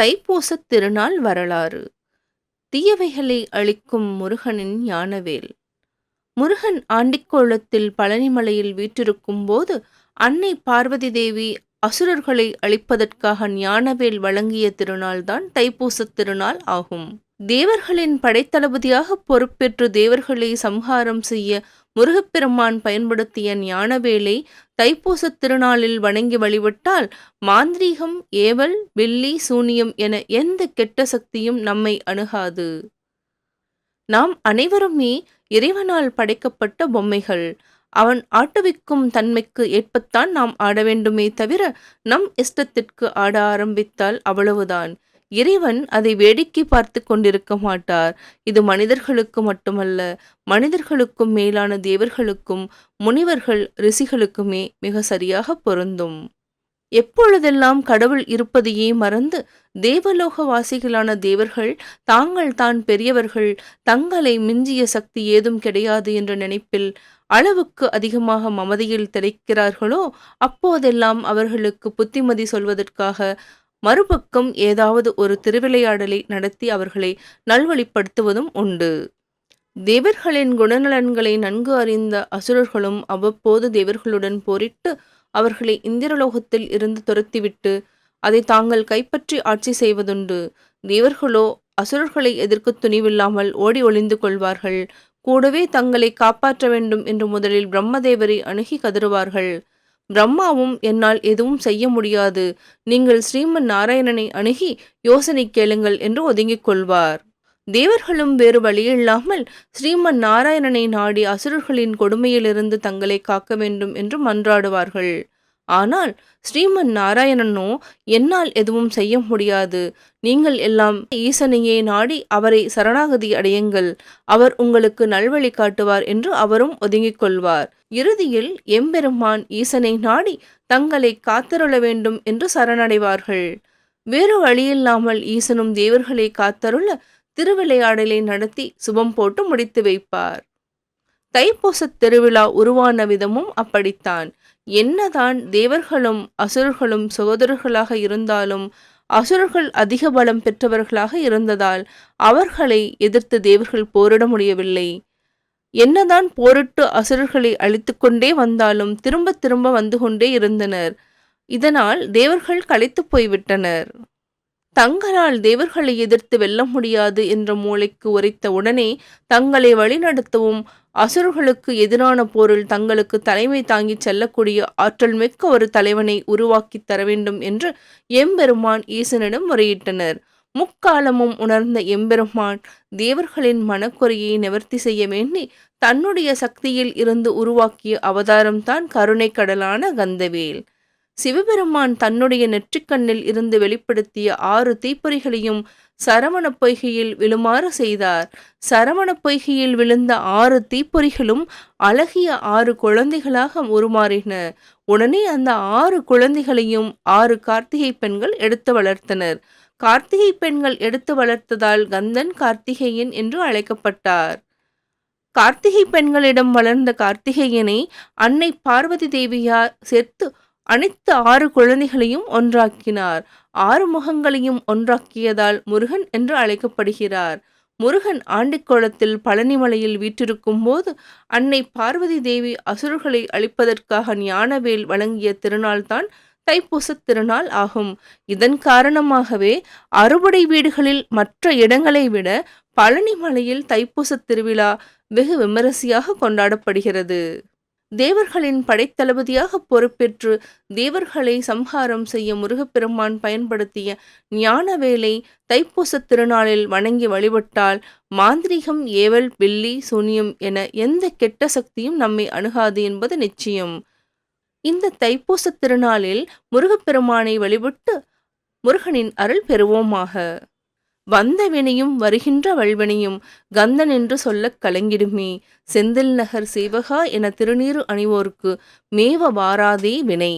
தைப்பூசத் திருநாள் வரலாறு. தீயவைகளை அளிக்கும் முருகனின் ஞானவேல். முருகன் ஆண்டிக்கோளத்தில் பழனிமலையில் வீற்றிருக்கும் போது அன்னை பார்வதி தேவி அசுரர்களை அழிப்பதற்காக ஞானவேல் வழங்கிய திருநாள்தான் தைப்பூசத் திருநாள் ஆகும். தேவர்களின் படைத்தளபதியாக பொறுப்பேற்று தேவர்களை சம்ஹாரம் செய்ய முருகப்பெருமான் பயன்படுத்திய ஞானவேலை தைப்பூசத் திருநாளில் வணங்கி வழிபட்டால் மாந்திரீகம் ஏவல் வில்லி சூனியம் என எந்த கெட்ட சக்தியும் நம்மை அணுகாது. நாம் அனைவருமே இறைவனால் படைக்கப்பட்ட பொம்மைகள். அவன் ஆட்டுவிக்கும் தன்மைக்கு ஏற்பத்தான் நாம் ஆட வேண்டுமே தவிர நம் இஷ்டத்திற்கு ஆட ஆரம்பித்தால் அவ்வளவுதான். இறைவன் அதை வேடிக்கை பார்த்து கொண்டிருக்க மாட்டார். இது மனிதர்களுக்கு மட்டுமல்ல மனிதர்களுக்கும் மேலான தேவர்களுக்கும் முனிவர்கள் ரிஷிகளுக்குமே மிக சரியாக பொருந்தும். எப்பொழுதெல்லாம் கடவுள் இருப்பதையே மறந்து தேவலோக வாசிகளான தேவர்கள் தாங்கள் தான் பெரியவர்கள் தங்களை மிஞ்சிய சக்தி ஏதும் கிடையாது என்ற நினைப்பில் அளவுக்கு அதிகமாக மமதியில் திளைக்கிறார்களோ அப்போதெல்லாம் அவர்களுக்கு புத்திமதி சொல்வதற்காக மறுபக்கம் ஏதாவது ஒரு திருவிளையாடலை நடத்தி அவர்களை நல்வழிப்படுத்துவதும் உண்டு. தேவர்களின் குணநலன்களை நன்கு அறிந்த அசுரர்களும் அவ்வப்போது தேவர்களுடன் போரிட்டு அவர்களை இந்திரலோகத்தில் இருந்து துரத்திவிட்டு அதை தாங்கள் கைப்பற்றி ஆட்சி செய்வதுண்டு. தேவர்களோ அசுரர்களை எதிர்க்க துணிவில்லாமல் ஓடி ஒளிந்து கொள்வார்கள். கூடவே தங்களை காப்பாற்ற வேண்டும் என்று முதலில் பிரம்மதேவரை அணுகி கதறுவார்கள். பிரம்மாவும் என்னால் எதுவும் செய்ய முடியாது. நீங்கள் ஸ்ரீமன் நாராயணனை அணுகி யோசனை கேளுங்கள் என்று ஒதுங்கிக் கொள்வார். தேவர்களும் வேறு வழியில்லாமல் ஸ்ரீமன் நாராயணனை நாடி அசுரர்களின் கொடுமையிலிருந்து தங்களை காக்க வேண்டும் என்று மன்றாடுவார்கள். ஆனால் ஸ்ரீமன் நாராயணனோ என்னால் எதுவும் செய்ய முடியாது. நீங்கள் எல்லாம் ஈசனையே நாடி அவரை சரணாகதி அடையுங்கள். அவர் உங்களுக்கு நல்வழி காட்டுவார் என்று அவரும் ஒதுங்கிக் கொள்வார். இறுதியில் எம்பெருமான் ஈசனை நாடி தங்களை காத்தருள வேண்டும் என்று சரணடைவார்கள். வேறு வழியில்லாமல் ஈசனும் தேவர்களை காத்தருள திருவிளையாடலை நடத்தி சுபம் போட்டு முடித்து வைப்பார். தைப்பூசத் திருவிழா உருவான விதமும் அப்படித்தான். என்னதான் தேவர்களும் அசுரர்களும் சகோதரர்களாக இருந்தாலும் அசுரர்கள் அதிக பலம் பெற்றவர்களாக இருந்ததால் அவர்களை எதிர்த்து தேவர்கள் போரிட முடியவில்லை. என்னதான் போரிட்டு அசுரர்களை அழித்து கொண்டே வந்தாலும் திரும்ப திரும்ப வந்து கொண்டே இருந்தனர். இதனால் தேவர்கள் களைத்து போய்விட்டனர். தங்களால் தேவர்களை எதிர்த்து வெல்ல முடியாது என்ற மூளைக்கு உரைத்த உடனே தங்களை வழிநடத்தவும் அசுரர்களுக்கு எதிரான போரில் தங்களுக்கு தலைமை தாங்கிச் செல்லக்கூடிய ஆற்றல் மிக்க ஒரு தலைவனை உருவாக்கி தர வேண்டும் என்று எம்பெருமான் ஈசனிடம் முறையிட்டனர். முக்காலமும் உணர்ந்த எம்பெருமான் தேவர்களின் மனக்குறையை நிவர்த்தி செய்ய வேண்டி தன்னுடைய சக்தியில் இருந்து உருவாக்கிய அவதாரம்தான் கருணை கடலான கந்தவேல். சிவபெருமான் தன்னுடைய நெற்றிக்கண்ணில் இருந்து வெளிப்படுத்திய ஆறு தீப்பொறிகளையும் சரவண பொய்கையில் விழுமாறு செய்தார். சரவண பொய்கையில் விழுந்த ஆறு தீப்பொறிகளும் அழகிய ஆறு குழந்தைகளாக உருமாறின. உடனே அந்த ஆறு குழந்தைகளையும் ஆறு கார்த்திகை பெண்கள் எடுத்து வளர்த்தனர். கார்த்திகை பெண்கள் எடுத்து வளர்த்ததால் கந்தன் கார்த்திகேயன் என்று அழைக்கப்பட்டார். கார்த்திகை பெண்களிடம் வளர்ந்த கார்த்திகேயனை அன்னை பார்வதி தேவியார் சேர்த்து அனைத்து ஆறு குழந்தைகளையும் ஒன்றாக்கினார். ஆறு முகங்களையும் ஒன்றாக்கியதால் முருகன் என்று அழைக்கப்படுகிறார். முருகன் ஆண்டிக்கோளத்தில் பழனிமலையில் வீற்றிருக்கும் போது அன்னை பார்வதி தேவி அசுரர்களை அழிப்பதற்காக ஞானவேல் வழங்கிய திருநாள்தான் தைப்பூசத் திருநாள் ஆகும். இதன் காரணமாகவே அறுபடை வீடுகளில் மற்ற இடங்களை விட பழனிமலையில் தைப்பூசத் திருவிழா வெகு விமரிசையாக கொண்டாடப்படுகிறது. தேவர்களின் படைத்தளபதியாக பொறுப்பேற்று தேவர்களை சம்ஹாரம் செய்ய முருகப்பெருமான் பயன்படுத்திய ஞானவேலை தைப்பூசத் திருநாளில் வணங்கி வழிபட்டால் மாந்திரிகம் ஏவல் வெள்ளி சூனியம் என எந்த கெட்ட சக்தியும் நம்மை அணுகாது என்பது நிச்சயம். இந்த தைப்பூசத் திருநாளில் முருகப்பெருமானை வழிபட்டு முருகனின் அருள் பெறுவோமாக. வந்த வினையும் வருகின்ற வல்வினையும் கந்தன் என்று சொல்லக் கலங்கிடுமே. செந்தில் நகர் சேவகா என திருநீறு அணிவோர்க்கு மேவ வாராதே வினை.